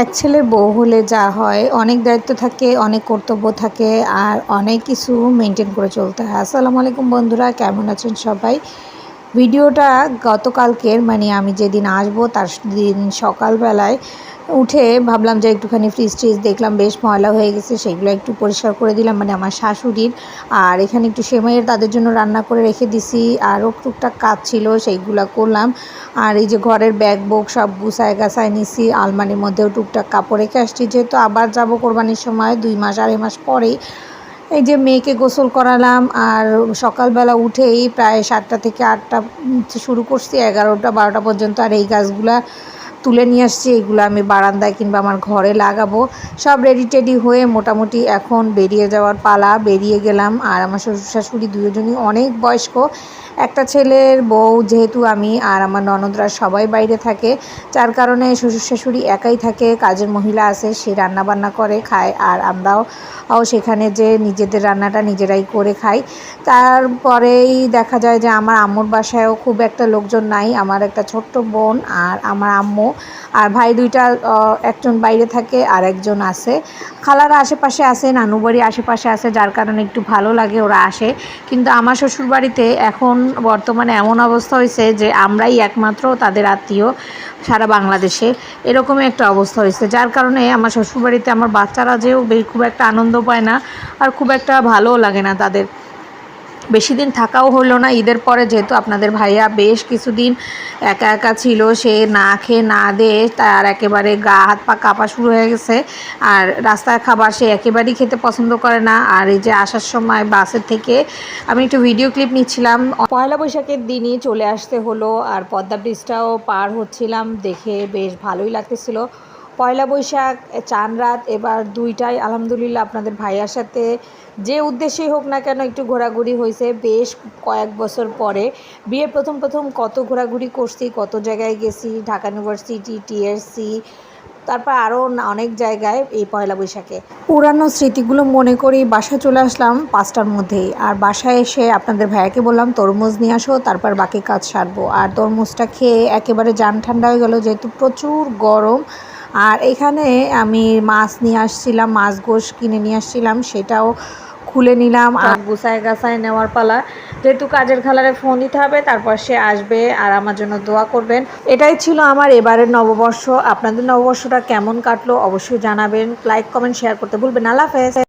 এক ছেলে বউ হলে যা হয়, অনেক দায়িত্ব থাকে, অনেক কর্তব্য থাকে আর অনেক কিছু মেনটেন করে চলতে হয়। আসসালামু আলাইকুম বন্ধুরা, কেমন আছেন সবাই? ভিডিওটা গতকালকের মানে আমি যেদিন আসব তার দিন সকালবেলায় উঠে ভাবলাম যে একটুখানি ফ্রিজ ট্রিজ দেখলাম, বেশ ময়লা হয়ে গেছে, সেগুলো একটু পরিষ্কার করে দিলাম মানে আমার শাশুড়ির। আর এখানে একটু সেমাইয়ের তাদের জন্য রান্না করে রেখে দিছি, আরও টুকটাক কাজ ছিল, সেইগুলো করলাম। আর এই যে ঘরের ব্যাগ বুক সব গুছায় গাছায় নিছি, আলমারির মধ্যেও টুকটাক কাপড় রেখে আসছি, যেহেতু আবার যাব কোরবানির সময়, দুই মাস, আড়াই মাস পরেই। এই যে মেয়েকে গোসল করালাম, আর সকালবেলা উঠেই প্রায় সাতটা থেকে আটটা শুরু করছি, এগারোটা, বারোটা পর্যন্ত, আর এই গাছগুলা তুলে নিয়ে আসছি, এগুলো আমি বারান্দায় কিংবা আমার ঘরে লাগাবো। সব রেডি টেডি হয়ে মোটামুটি এখন বেরিয়ে যাওয়ার পালা, বেরিয়ে গেলাম। আর আমার শ্বশুর শাশুড়ি দুজনই অনেক বয়স্ক। একটা ছেলের বউ যেহেতু আমি, আর আমার ননদরা সবাই বাইরে থাকে। যার কারণে শ্বশুর শাশুড়ি একাই থাকে, কাজের মহিলা আছে, সে রান্না বান্না করে, খায়, আর আমরাও সেখানে যে নিজেদের রান্নাটা নিজেরাই করে খাই। তারপরেই দেখা যায় যে আমার আম্মুর বাসায়ও খুব একটা লোকজন নাই। আমার একটা ছোট্ট বোন আর আমার আম্মু। আর ভাই দুইটা একজন বাইরে থাকে, আর একজন আছে খালারা আশেপাশে আছে নানু বাড়ি আশেপাশে আছে যার কারণে একটু ভালো লাগে, ওরা আসে। কিন্তু আমার শ্বশুর বাড়িতে এখন বর্তমানে এমন অবস্থা হয়েছে যে আমরাই একমাত্র তাদের আত্মীয় সারা বাংলাদেশে। এরকমই একটা অবস্থা হয়েছে, যার কারণে আমার শ্বশুরবাড়িতে আমার বাচ্চারা যেও খুব একটা আনন্দ পায় না, আর খুব একটা ভালোও লাগে না তাদের। বেশি দিন থাকাও হলো না। ঈদের পরে যেহেতু আপনাদের ভাইয়া বেশ কিছুদিন একা একা ছিল, সে না খেয়ে না দে তার একেবারে গা, হাত পা কাঁপা শুরু হয়ে গেছে। আর রাস্তার খাবার সে একেবারেই খেতে পছন্দ করে না। আর এই যে আসার সময় বাসের থেকে আমি একটু ভিডিও ক্লিপ নিচ্ছিলাম। পয়লা বৈশাখের দিনই চলে আসতে হলো। আর পদ্মা ব্রিজটাও পার হচ্ছিলাম। দেখে বেশ ভালোই লাগতেছিল। পয়লা বৈশাখ চান রাত, এবার দুইটাই, আলহামদুলিল্লাহ আপনাদের ভাইয়ার সাথে যে উদ্দেশ্যেই হোক না কেন একটু ঘোরাঘুরি হয়েছে বেশ কয়েক বছর পরে। বিয়ের প্রথম প্রথম কত ঘোরাঘুরি করছি, কত জায়গায় গেছি, ঢাকা ইউনিভার্সিটি টিএসসি তারপর আরও অনেক জায়গায় এই পয়লা বৈশাখে। পুরানো স্মৃতিগুলো মনে করি বাসায় চলে আসলাম পাঁচটার মধ্যেই। আর বাসায় এসে আপনাদের ভাইয়াকে বললাম, তরমুজ নিয়ে আসো, তারপর বাকি কাজ সারবো। আর তরমুজটা খেয়ে একেবারে যান ঠান্ডা হয়ে গেলো, যেহেতু প্রচুর গরম আর এখানে আমি মাছ নিয়ে আসছিলাম, মাছ গোশ কিনে নিয়ে আসছিলাম, সেটাও খুলে নিলাম আর গুছায় গাছায় নেওয়ার পালা। যেহেতু কাজের খালারে ফোন দিতে হবে, তারপর সে আসবে আর আমার জন্য দোয়া করবেন। এটাই ছিল আমার এবারের নববর্ষ। আপনাদের নববর্ষটা কেমন কাটলো অবশ্যই জানাবেন। লাইক কমেন্ট শেয়ার করতে ভুলবেন আল্লাহ হাফেজ।